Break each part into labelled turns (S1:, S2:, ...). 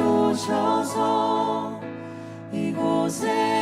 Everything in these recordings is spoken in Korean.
S1: 오셔서 이곳에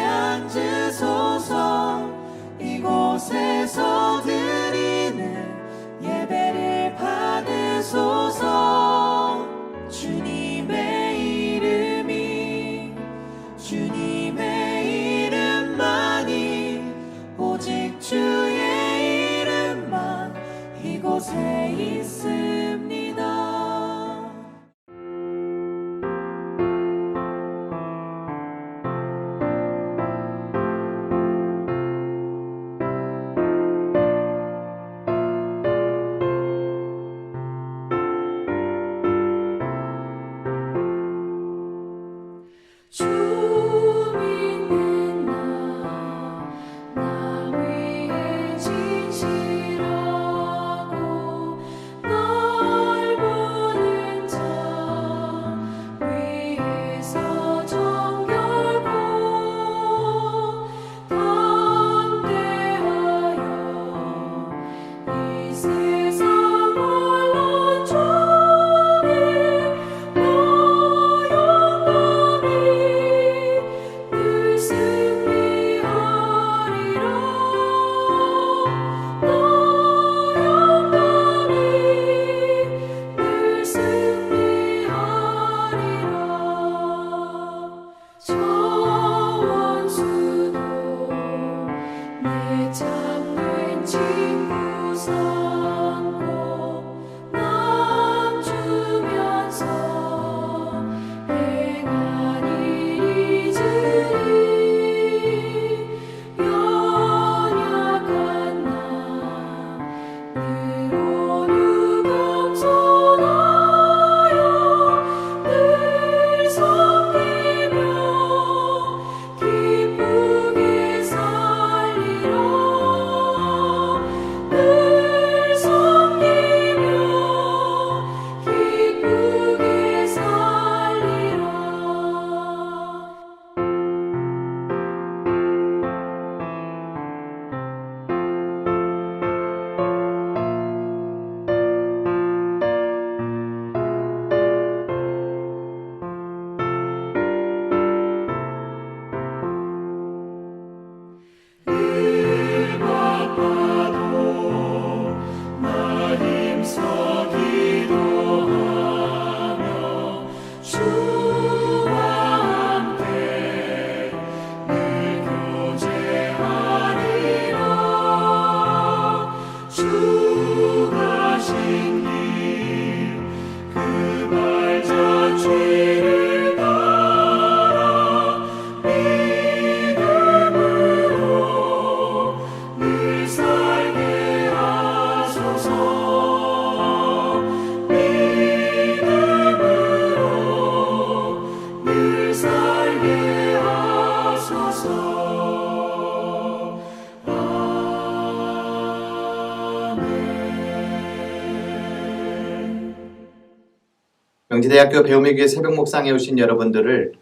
S2: 대학교 배움의 교회 새벽 목상에 오신 여러분들을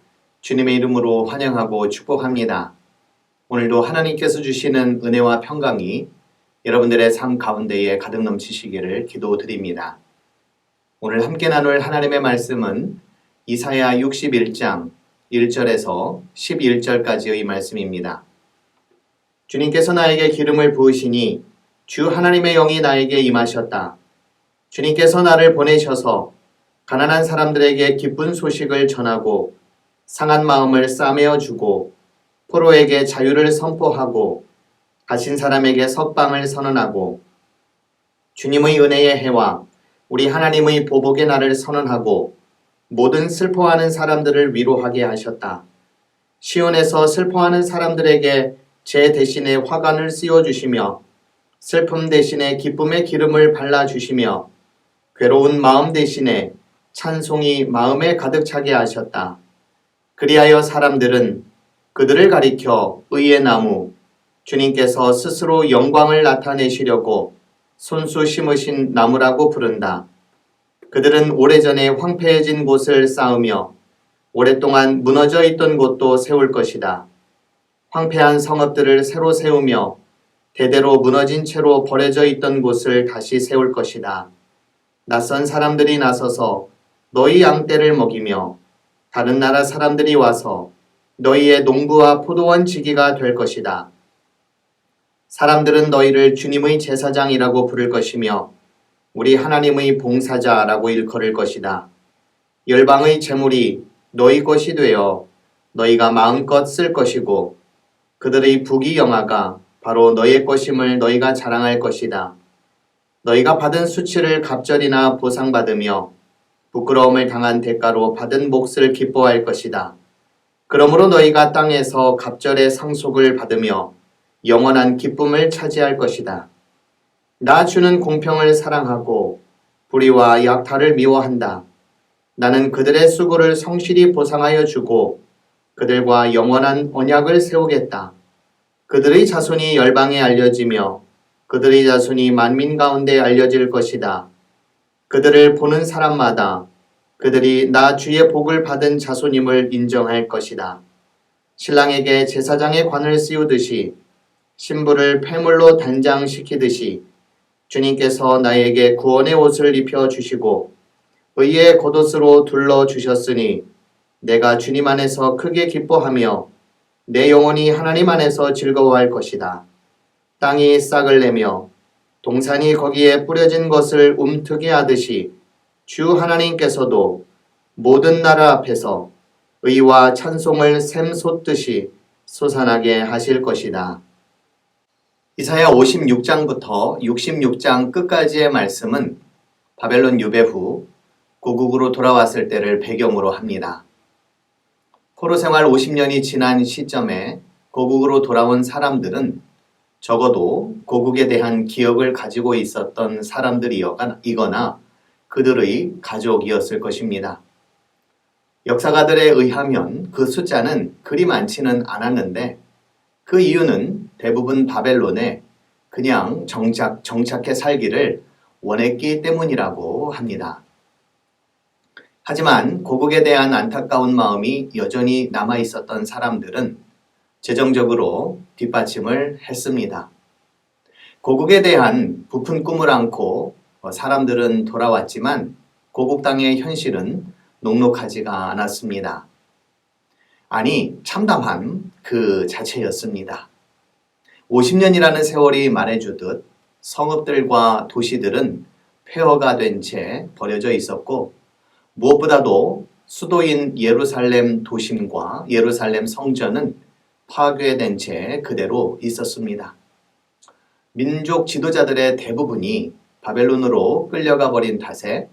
S2: 주님의 이름으로 환영하고 축복합니다. 오늘도 하나님께서 주시는 은혜와 평강이 여러분들의 삶 가운데에 가득 넘치시기를 기도드립니다. 오늘 함께 나눌 하나님의 말씀은 이사야 61장 1절에서 11절까지의 말씀입니다. 주님께서 나에게 기름을 부으시니 주 하나님의 영이 나에게 임하셨다. 주님께서 나를 보내셔서 가난한 사람들에게 기쁜 소식을 전하고 상한 마음을 싸매어 주고 포로에게 자유를 선포하고 가신 사람에게 석방을 선언하고 주님의 은혜의 해와 우리 하나님의 보복의 날을 선언하고 모든 슬퍼하는 사람들을 위로하게 하셨다. 시온에서 슬퍼하는 사람들에게 제 대신에 화관을 씌워 주시며 슬픔 대신에 기쁨의 기름을 발라 주시며 괴로운 마음 대신에 찬송이 마음에 가득 차게 하셨다. 그리하여 사람들은 그들을 가리켜 의의 나무, 주님께서 스스로 영광을 나타내시려고 손수 심으신 나무라고 부른다. 그들은 오래전에 황폐해진 곳을 쌓으며 오랫동안 무너져 있던 곳도 세울 것이다. 황폐한 성읍들을 새로 세우며 대대로 무너진 채로 버려져 있던 곳을 다시 세울 것이다. 낯선 사람들이 나서서 너희 양떼를 먹이며 다른 나라 사람들이 와서 너희의 농부와 포도원 지기가 될 것이다. 사람들은 너희를 주님의 제사장이라고 부를 것이며 우리 하나님의 봉사자라고 일컬을 것이다. 열방의 재물이 너희 것이 되어 너희가 마음껏 쓸 것이고 그들의 부귀 영화가 바로 너희의 것임을 너희가 자랑할 것이다. 너희가 받은 수치를 갑절이나 보상받으며 부끄러움을 당한 대가로 받은 몫을 기뻐할 것이다. 그러므로 너희가 땅에서 갑절의 상속을 받으며 영원한 기쁨을 차지할 것이다. 나 주는 공평을 사랑하고 불의와 약탈을 미워한다. 나는 그들의 수고를 성실히 보상하여 주고 그들과 영원한 언약을 세우겠다. 그들의 자손이 열방에 알려지며 그들의 자손이 만민 가운데 알려질 것이다. 그들을 보는 사람마다 그들이 나 주의 복을 받은 자손임을 인정할 것이다. 신랑에게 제사장의 관을 씌우듯이 신부를 폐물로 단장시키듯이 주님께서 나에게 구원의 옷을 입혀 주시고 의의 겉옷으로 둘러 주셨으니 내가 주님 안에서 크게 기뻐하며 내 영혼이 하나님 안에서 즐거워할 것이다. 땅이 싹을 내며 동산이 거기에 뿌려진 것을 움트게 하듯이 주 하나님께서도 모든 나라 앞에서 의와 찬송을 샘솟듯이 솟아나게 하실 것이다. 이사야 56장부터 66장 끝까지의 말씀은 바벨론 유배 후 고국으로 돌아왔을 때를 배경으로 합니다. 포로 생활 50년이 지난 시점에 고국으로 돌아온 사람들은 적어도 고국에 대한 기억을 가지고 있었던 사람들이거나 그들의 가족이었을 것입니다. 역사가들에 의하면 그 숫자는 그리 많지는 않았는데 그 이유는 대부분 바벨론에 그냥 정착, 정착해 살기를 원했기 때문이라고 합니다. 하지만 고국에 대한 안타까운 마음이 여전히 남아 있었던 사람들은 재정적으로 뒷받침을 했습니다. 고국에 대한 부푼 꿈을 안고 사람들은 돌아왔지만 고국 땅의 현실은 녹록하지가 않았습니다. 아니, 참담한 그 자체였습니다. 50년이라는 세월이 말해주듯 성읍들과 도시들은 폐허가 된 채 버려져 있었고 무엇보다도 수도인 예루살렘 도심과 예루살렘 성전은 파괴된 채 그대로 있었습니다. 민족 지도자들의 대부분이 바벨론으로 끌려가 버린 탓에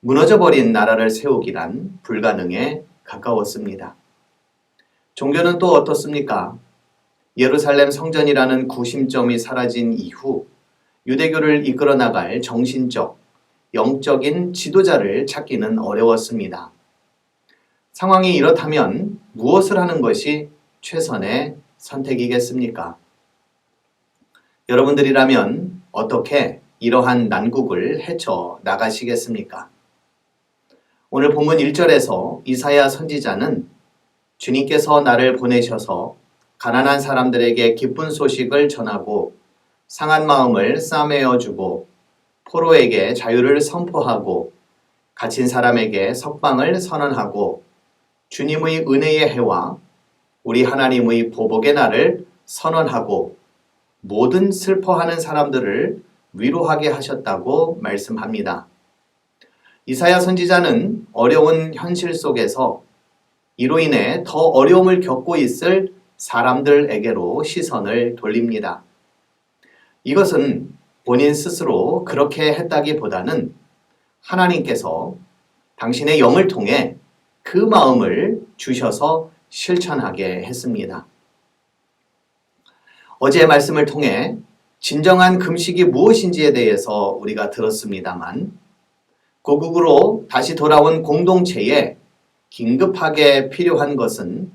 S2: 무너져 버린 나라를 세우기란 불가능에 가까웠습니다. 종교는 또 어떻습니까? 예루살렘 성전이라는 구심점이 사라진 이후 유대교를 이끌어 나갈 정신적, 영적인 지도자를 찾기는 어려웠습니다. 상황이 이렇다면 무엇을 하는 것이 최선의 선택이겠습니까? 여러분들이라면 어떻게 이러한 난국을 헤쳐 나가시겠습니까? 오늘 본문 1절에서 이사야 선지자는 주님께서 나를 보내셔서 가난한 사람들에게 기쁜 소식을 전하고 상한 마음을 싸매어 주고 포로에게 자유를 선포하고 갇힌 사람에게 석방을 선언하고 주님의 은혜의 해와 우리 하나님의 보복의 날을 선언하고 모든 슬퍼하는 사람들을 위로하게 하셨다고 말씀합니다. 이사야 선지자는 어려운 현실 속에서 이로 인해 더 어려움을 겪고 있을 사람들에게로 시선을 돌립니다. 이것은 본인 스스로 그렇게 했다기보다는 하나님께서 당신의 영을 통해 그 마음을 주셔서 실천하게 했습니다. 어제의 말씀을 통해 진정한 금식이 무엇인지에 대해서 우리가 들었습니다만 고국으로 다시 돌아온 공동체에 긴급하게 필요한 것은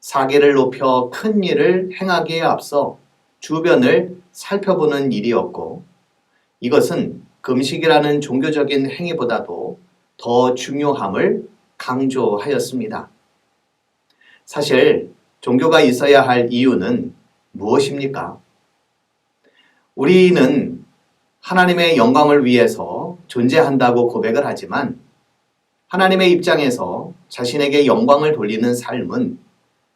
S2: 사계를 높여 큰 일을 행하기에 앞서 주변을 살펴보는 일이었고 이것은 금식이라는 종교적인 행위보다도 더 중요함을 강조하였습니다. 사실 종교가 있어야 할 이유는 무엇입니까? 우리는 하나님의 영광을 위해서 존재한다고 고백을 하지만 하나님의 입장에서 자신에게 영광을 돌리는 삶은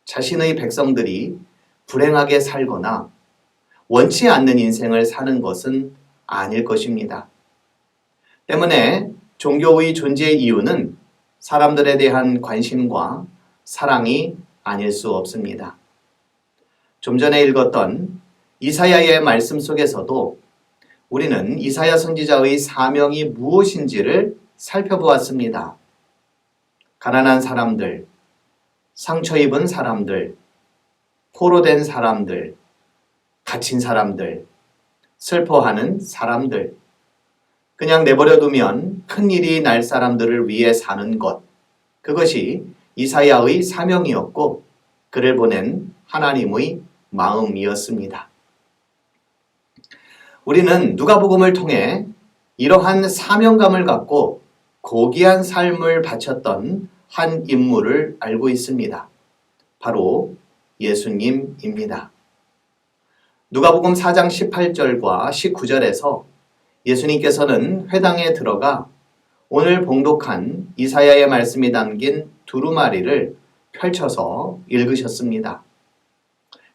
S2: 자신의 백성들이 불행하게 살거나 원치 않는 인생을 사는 것은 아닐 것입니다. 때문에 종교의 존재 이유는 사람들에 대한 관심과 사랑이 아닐 수 없습니다. 좀 전에 읽었던 이사야의 말씀 속에서도 우리는 이사야 선지자의 사명이 무엇인지를 살펴보았습니다. 가난한 사람들, 상처 입은 사람들, 포로 된 사람들, 갇힌 사람들, 슬퍼하는 사람들, 그냥 내버려 두면 큰 일이 날 사람들을 위해 사는 것. 그것이 이사야의 사명이었고 그를 보낸 하나님의 마음이었습니다. 우리는 누가복음을 통해 이러한 사명감을 갖고 고귀한 삶을 바쳤던 한 인물을 알고 있습니다. 바로 예수님입니다. 누가복음 4장 18절과 19절에서 예수님께서는 회당에 들어가 오늘 봉독한 이사야의 말씀이 담긴 두루마리를 펼쳐서 읽으셨습니다.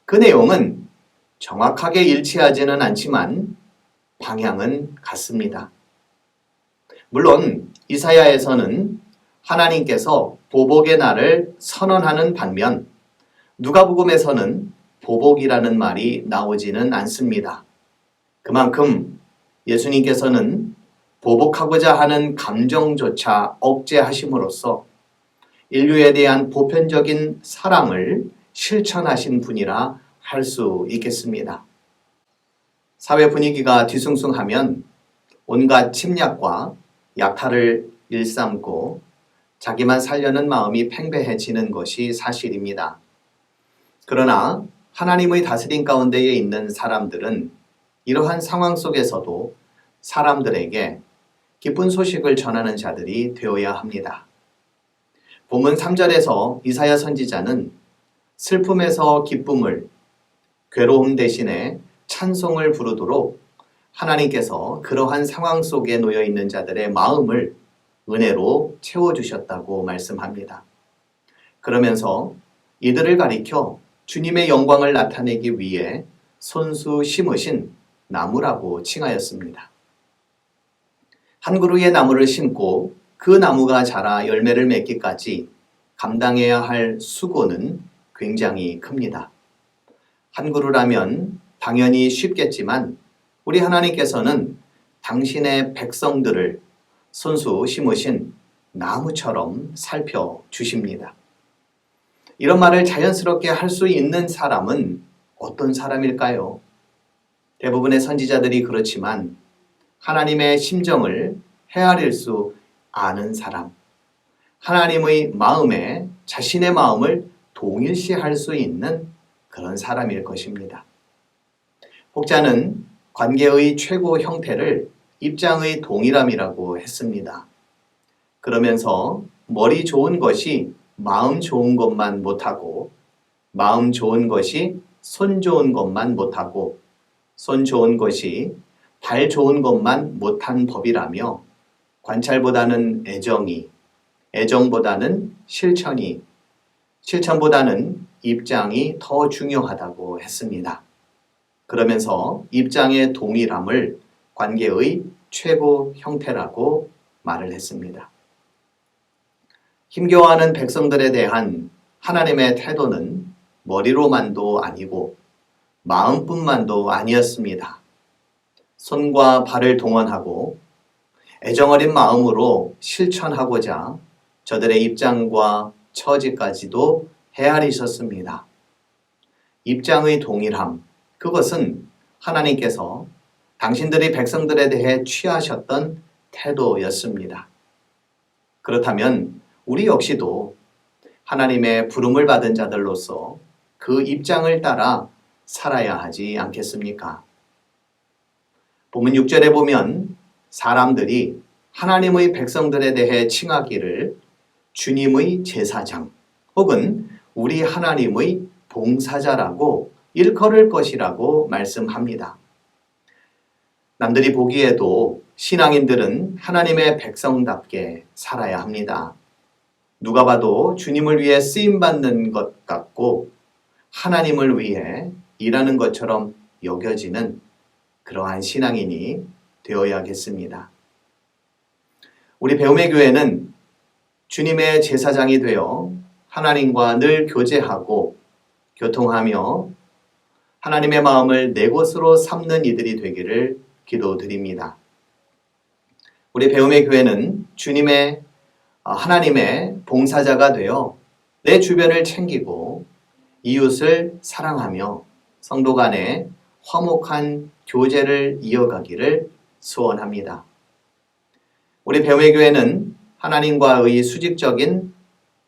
S2: 그 내용은 정확하게 일치하지는 않지만 방향은 같습니다. 물론 이사야에서는 하나님께서 보복의 날을 선언하는 반면 누가복음에서는 보복이라는 말이 나오지는 않습니다. 그만큼 예수님께서는 보복하고자 하는 감정조차 억제하심으로써 인류에 대한 보편적인 사랑을 실천하신 분이라 할 수 있겠습니다. 사회 분위기가 뒤숭숭하면 온갖 침략과 약탈을 일삼고 자기만 살려는 마음이 팽배해지는 것이 사실입니다. 그러나 하나님의 다스림 가운데에 있는 사람들은 이러한 상황 속에서도 사람들에게 기쁜 소식을 전하는 자들이 되어야 합니다. 본문 3절에서 이사야 선지자는 슬픔에서 기쁨을, 괴로움 대신에 찬송을 부르도록 하나님께서 그러한 상황 속에 놓여 있는 자들의 마음을 은혜로 채워주셨다고 말씀합니다. 그러면서 이들을 가리켜 주님의 영광을 나타내기 위해 손수 심으신 나무라고 칭하였습니다. 한 그루의 나무를 심고 그 나무가 자라 열매를 맺기까지 감당해야 할 수고는 굉장히 큽니다. 한 그루라면 당연히 쉽겠지만 우리 하나님께서는 당신의 백성들을 손수 심으신 나무처럼 살펴주십니다. 이런 말을 자연스럽게 할 수 있는 사람은 어떤 사람일까요? 대부분의 선지자들이 그렇지만 하나님의 심정을 헤아릴 수 아는 사람, 하나님의 마음에 자신의 마음을 동일시할 수 있는 그런 사람일 것입니다. 혹자는 관계의 최고 형태를 입장의 동일함이라고 했습니다. 그러면서 머리 좋은 것이 마음 좋은 것만 못하고 마음 좋은 것이 손 좋은 것만 못하고 손 좋은 것이 발 좋은 것만 못한 법이라며 관찰보다는 애정이 애정보다는 실천이 실천보다는 입장이 더 중요하다고 했습니다. 그러면서 입장의 동일함을 관계의 최고 형태라고 말을 했습니다. 힘겨워하는 백성들에 대한 하나님의 태도는 머리로만도 아니고 마음뿐만도 아니었습니다. 손과 발을 동원하고 애정어린 마음으로 실천하고자 저들의 입장과 처지까지도 헤아리셨습니다. 입장의 동일함, 그것은 하나님께서 당신들의 백성들에 대해 취하셨던 태도였습니다. 그렇다면 우리 역시도 하나님의 부름을 받은 자들로서 그 입장을 따라 살아야 하지 않겠습니까? 본문 6절에 보면 사람들이 하나님의 백성들에 대해 칭하기를 주님의 제사장 혹은 우리 하나님의 봉사자라고 일컬을 것이라고 말씀합니다. 남들이 보기에도 신앙인들은 하나님의 백성답게 살아야 합니다. 누가 봐도 주님을 위해 쓰임 받는 것 같고 하나님을 위해 일하는 것처럼 여겨지는 그러한 신앙인이 되어야겠습니다. 우리 배움의 교회는 주님의 제사장이 되어 하나님과 늘 교제하고 교통하며 하나님의 마음을 내 것으로 삼는 이들이 되기를 기도드립니다. 우리 배움의 교회는 주님의 어, 하나님의 봉사자가 되어 내 주변을 챙기고 이웃을 사랑하며 성도 간의 화목한 교제를 이어가기를 소원합니다. 우리 배움의 교회는 하나님과의 수직적인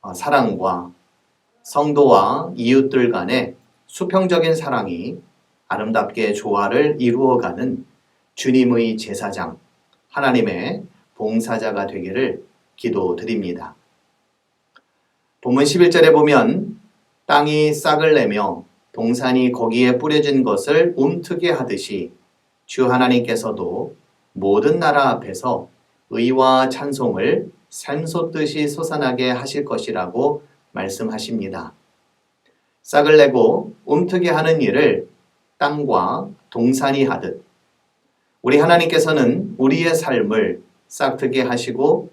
S2: 어, 사랑과 성도와 이웃들 간의 수평적인 사랑이 아름답게 조화를 이루어가는 주님의 제사장, 하나님의 봉사자가 되기를 기도드립니다. 본문 11절에 보면 땅이 싹을 내며 동산이 거기에 뿌려진 것을 움트게 하듯이 주 하나님께서도 모든 나라 앞에서 의와 찬송을 샘솟듯이 솟아나게 하실 것이라고 말씀하십니다. 싹을 내고 움트게 하는 일을 땅과 동산이 하듯 우리 하나님께서는 우리의 삶을 싹트게 하시고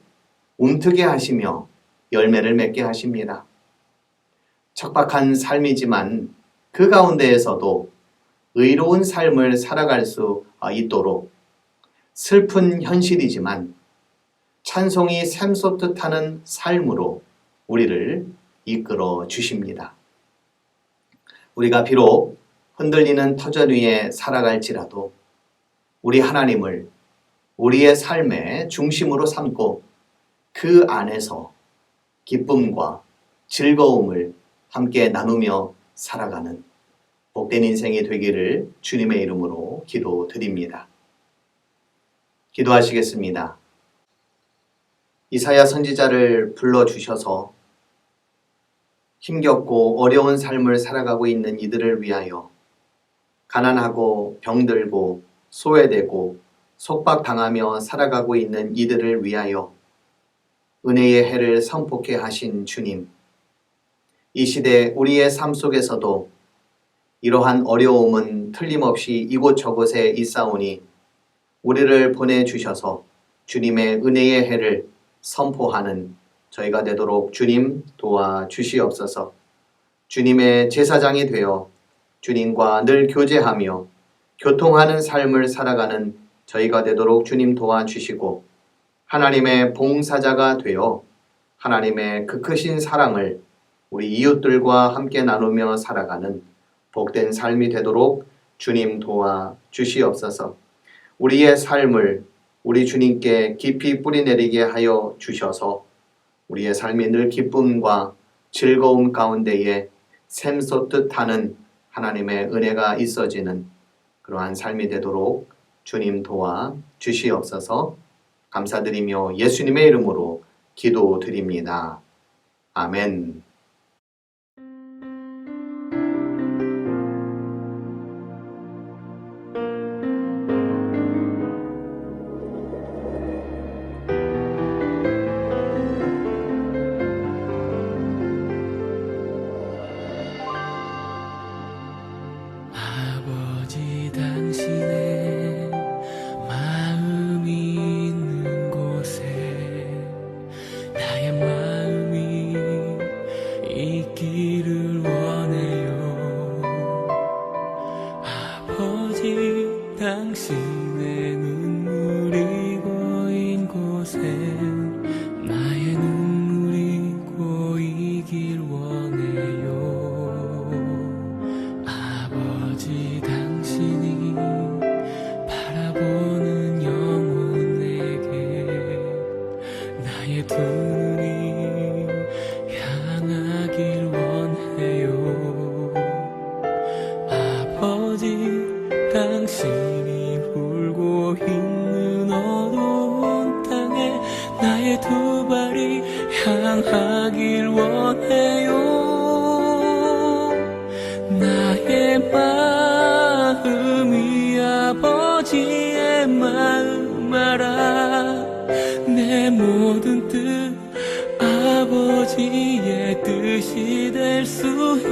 S2: 움트게 하시며 열매를 맺게 하십니다. 척박한 삶이지만 그 가운데에서도 의로운 삶을 살아갈 수 있도록 슬픈 현실이지만 찬송이 샘솟듯 하는 삶으로 우리를 이끌어 주십니다. 우리가 비록 흔들리는 터전 위에 살아갈지라도 우리 하나님을 우리의 삶의 중심으로 삼고 그 안에서 기쁨과 즐거움을 함께 나누며 살아가는 복된 인생이 되기를 주님의 이름으로 기도드립니다. 기도하시겠습니다. 이사야 선지자를 불러주셔서 힘겹고 어려운 삶을 살아가고 있는 이들을 위하여 가난하고 병들고 소외되고 속박당하며 살아가고 있는 이들을 위하여 은혜의 해를 선포케 하신 주님. 이 시대 우리의 삶 속에서도 이러한 어려움은 틀림없이 이곳저곳에 있사오니 우리를 보내주셔서 주님의 은혜의 해를 선포하는 저희가 되도록 주님 도와 주시옵소서. 주님의 제사장이 되어 주님과 늘 교제하며 교통하는 삶을 살아가는 저희가 되도록 주님 도와 주시고 하나님의 봉사자가 되어 하나님의 그 크신 사랑을 우리 이웃들과 함께 나누며 살아가는 복된 삶이 되도록 주님 도와 주시옵소서. 우리의 삶을 우리 주님께 깊이 뿌리내리게 하여 주셔서 우리의 삶이 늘 기쁨과 즐거움 가운데에 샘솟듯 하는 하나님의 은혜가 있어지는 그러한 삶이 되도록 주님 도와 주시옵소서 감사드리며 예수님의 이름으로 기도드립니다. 아멘.
S3: 아버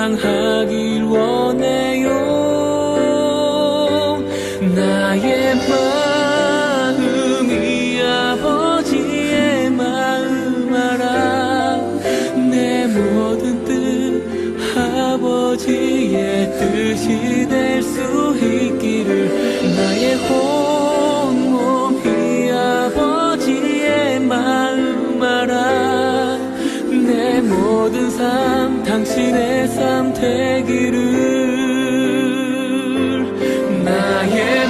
S3: 향하길 원해요. 나의 마음이 아버지의 마음 알아. 내 모든 뜻 아버지의 뜻이 될 수 있기를 나의 온 몸이 아버지의 마음 알아. 내 모든 삶 당신의 삶 되기를 나의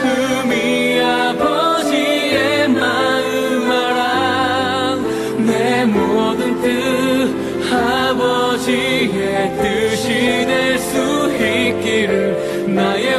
S3: 마음이 아버지의 마음 알아 내 모든 뜻 아버지의 뜻이 될 수 있기를 나의